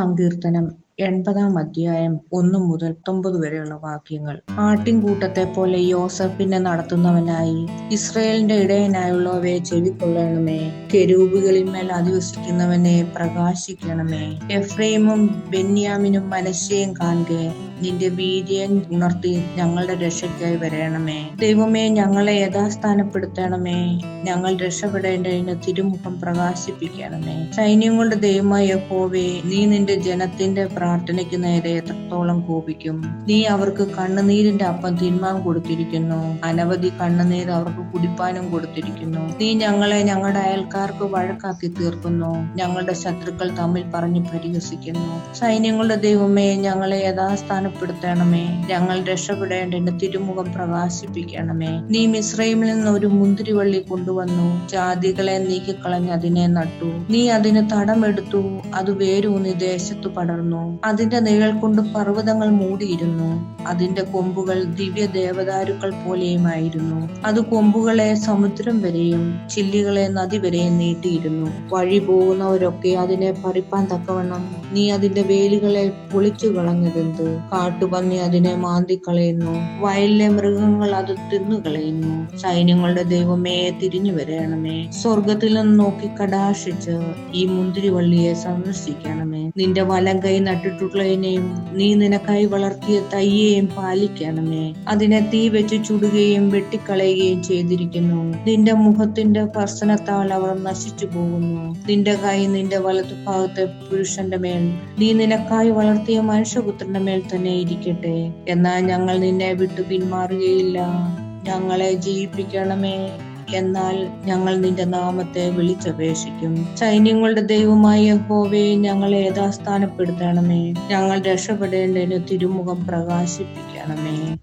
സങ്കീർത്തനം. എൺപതാം അധ്യായം ഒന്നു മുതൽ പത്തൊമ്പത് വരെയുള്ള വാക്യങ്ങൾ. ആട്ടിൻകൂട്ടത്തെ പോലെ യോസഫിനെ നടത്തുന്നവനായി ഇസ്രയേലിന്റെ ഇടയനായുള്ളവയെ ചെവിക്കൊള്ളണമേ. കെരൂപുകളിന്മേൽ അധിവസിക്കുന്നവനെ പ്രകാശിക്കണമേ. എഫ്രൈമും ബെന്യാമിനും മനശ്ശയും കാണുക നിന്റെ വീര്യം ഉണർത്തി ഞങ്ങളുടെ രക്ഷയ്ക്കായി വരണമേ ദൈവമേ ഞങ്ങളെ യഥാസ്ഥാനപ്പെടുത്തണമേ. ഞങ്ങൾ രക്ഷപ്പെടേണ്ടതിന് തിരുമുഖം പ്രകാശിപ്പിക്കണമേ. സൈന്യങ്ങളുടെ ദൈവമായ ഹോവേ നീ നിന്റെ ജനത്തിന്റെ പ്രാർത്ഥനയ്ക്ക് നേരെ എത്രത്തോളം കോപിക്കും? നീ അവർക്ക് കണ്ണുനീരിന്റെ അപ്പം തിന്മാൻ കൊടുത്തിരിക്കുന്നു. അനവധി കണ്ണുനീർ അവർക്ക് കുടിപ്പാനും കൊടുത്തിരിക്കുന്നു. നീ ഞങ്ങളെ ഞങ്ങളുടെ അയൽക്കാർക്ക് വഴക്കാക്കി തീർക്കുന്നു. ഞങ്ങളുടെ ശത്രുക്കൾ തമ്മിൽ പറഞ്ഞു പരിഹസിക്കുന്നു. സൈന്യങ്ങളുടെ ദൈവമേ ഞങ്ങളെ യഥാസ്ഥാനപ്പെടുത്തണമേ. ഞങ്ങൾ രക്ഷപ്പെടേണ്ടതിന്റെ തിരുമുഖം പ്രകാശിപ്പിക്കണമേ. നീ മിശ്രൈമിൽ നിന്ന് ഒരു മുന്തിരിവള്ളി കൊണ്ടുവന്നു. ജാതികളെ നീക്കിക്കളഞ്ഞ് അതിനെ നട്ടു. നീ അതിന് തടമെടുത്തു. അത് വേരൂന്നി ദേശത്തു പടർന്നു. അതിന്റെ നിഴൽ കൊണ്ട് പർവതങ്ങൾ മൂടിയിരുന്നു. അതിന്റെ കൊമ്പുകൾ ദിവ്യ ദേവദാരുക്കൾ പോലെയുമായിരുന്നു. അത് കൊമ്പുകളെ സമുദ്രം വരെയും ചില്ലികളെ നദി വരെയും നീട്ടിയിരുന്നു. വഴി പോകുന്നവരൊക്കെ അതിനെ പറിപ്പാൻ തക്കവണ്ണം നീ അതിന്റെ വേലുകളെ പൊളിച്ചു കളഞ്ഞതെന്ത്? കാട്ടുപന്നി അതിനെ മാന്തിക്കളയുന്നു. വയലിലെ മൃഗങ്ങൾ അത് തിന്നുകളയുന്നു സൈന്യങ്ങളുടെ ദൈവമേ തിരിഞ്ഞു വരയണമേ സ്വർഗത്തിൽ നിന്ന് നോക്കി കടാശിച്ച് ഈ മുന്തിരിവള്ളിയെ സന്ദർശിക്കണമേ. നിന്റെ വലം കൈ നട്ടിട്ടുള്ളതിനെയും നീ നിനക്കായി വളർത്തിയ തയ്യേയും പാലിക്കണമേ. അതിനെ തീ വെച്ച് ചുടുകയും വെട്ടിക്കളയുകയും ചെയ്തിരിക്കുന്നു. നിന്റെ മുഖത്തിന്റെ സ്പർശനത്താൽ അവർ നശിച്ചു പോകുന്നു. നിന്റെ കൈ നിന്റെ വലതുഭാഗത്തെ പുരുഷന്റെ മേൽ നീ നിനക്കായി വളർത്തിയ മനുഷ്യപുത്രന്റെ മേൽ തന്നെ ഇരിക്കട്ടെ. എന്നാൽ ഞങ്ങൾ നിന്നെ വിട്ടു പിന്മാറുകയില്ല. ഞങ്ങളെ ജീവിപ്പിക്കണമേ. എന്നാൽ ഞങ്ങൾ നിന്റെ നാമത്തെ വിളിച്ചപേക്ഷിക്കും. സൈന്യങ്ങളുടെ ദൈവമായ യഹോവേ ഞങ്ങളെ യഥാസ്ഥാനപ്പെടുത്തണമേ. ഞങ്ങൾ രക്ഷപ്പെടേണ്ടതിന് തിരുമുഖം പ്രകാശിപ്പിക്കണമേ.